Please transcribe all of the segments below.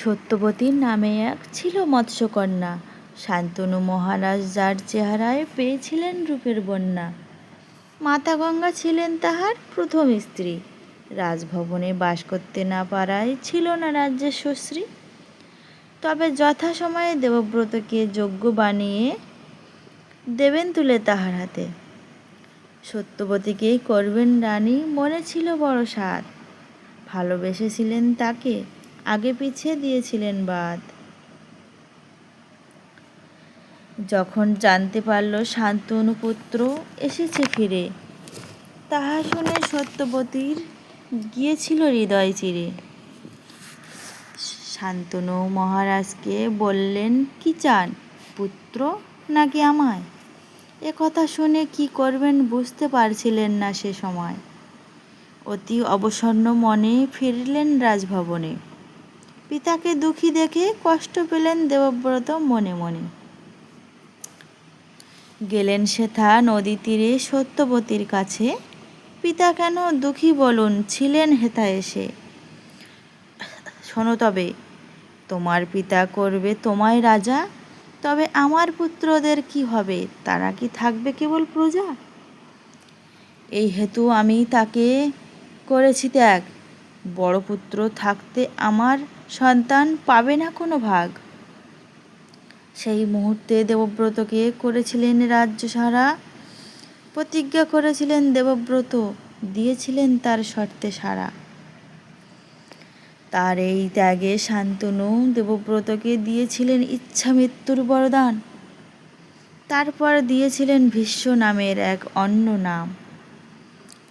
সত্যবতীর নামে এক ছিল মৎস্যকন্যা। শান্তনু মহারাজ যার চেহারায় পেয়েছিলেন রূপের বন্যা। মাতা গঙ্গা ছিলেন তাহার প্রথম স্ত্রী। রাজভবনে বাস করতে না পারায় ছিল না রাজ্যের সুশ্রী তবে যথাসময়ে দেবব্রতকে যোগ্য বানিয়ে দেবেন তুলে তাহার হাতে। সত্যবতীকেই করবেন রানী মনে ছিল বড় সাধ। ভালোবেসেছিলেন তাকে আগে পিছিয়ে দিয়েছিলেন বাদ। যখন জানতে পারল শান্তনু পুত্র এসেছে ফিরে, তাহা শুনে সত্যবতীর গিয়েছিল হৃদয় চিরে। শান্তনু মহারাজকে বললেন, কি চান, পুত্র নাকি আমায়? এ কথা শুনে কি করবেন বুঝতে পারছিলেন না সে সময়। অতি অবসন্ন মনে ফিরলেন রাজভবনে। পিতাকে দুঃখী দেখে কষ্ট পেলেন দেবব্রত মনে মনে। গেলেন সেথা নদী তীরে সত্যবতীর কাছে। পিতা কেন দুঃখী বলুন, ছিলেন হেথা এসে। শোনো তবে, তোমার পিতা করবে তোমায় রাজা, তবে আমার পুত্রদের কি হবে? তারা কি থাকবে কেবল প্রজা? এই হেতু আমি তাকে করেছি ত্যাগ। বড় পুত্র থাকতে আমার সন্তান পাবে না কোনো ভাগ। সেই মুহূর্তে দেবব্রতকে করেছিলেন রাজ্য সারা প্রতিজ্ঞা করেছিলেন দেবব্রত, দিয়েছিলেন তার শর্তে সারা। তার এই ত্যাগে শান্তনু দেবব্রতকে দিয়েছিলেন ইচ্ছা মৃত্যুর বরদান। তারপর দিয়েছিলেন ভীষ্ম নামের এক অন্য নাম।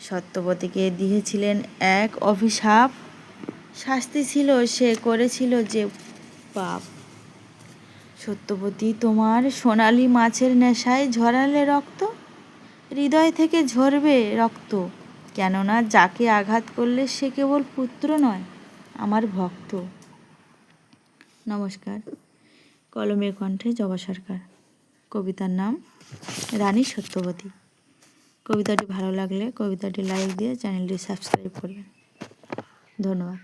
সত্যবতীকে দিয়েছিলেন এক অভিশাপ। শাস্তি ছিল সে, করেছিল যে পাপ। সত্যবতী, তোমার সোনালি মাছের নেশায় ঝরালে রক্ত? হৃদয় থেকে ঝরবে রক্ত। কেননা যাকে আঘাত করলে সে কেবল পুত্র নয়, আমার ভক্ত। নমস্কার। কলমের কণ্ঠে জবা সরকার। কবিতার নাম রানী সত্যবতী। কবিতাটি ভালো লাগলে কবিতাটি লাইক দিয়ে চ্যানেলটি সাবস্ক্রাইব করবেন। ধন্যবাদ।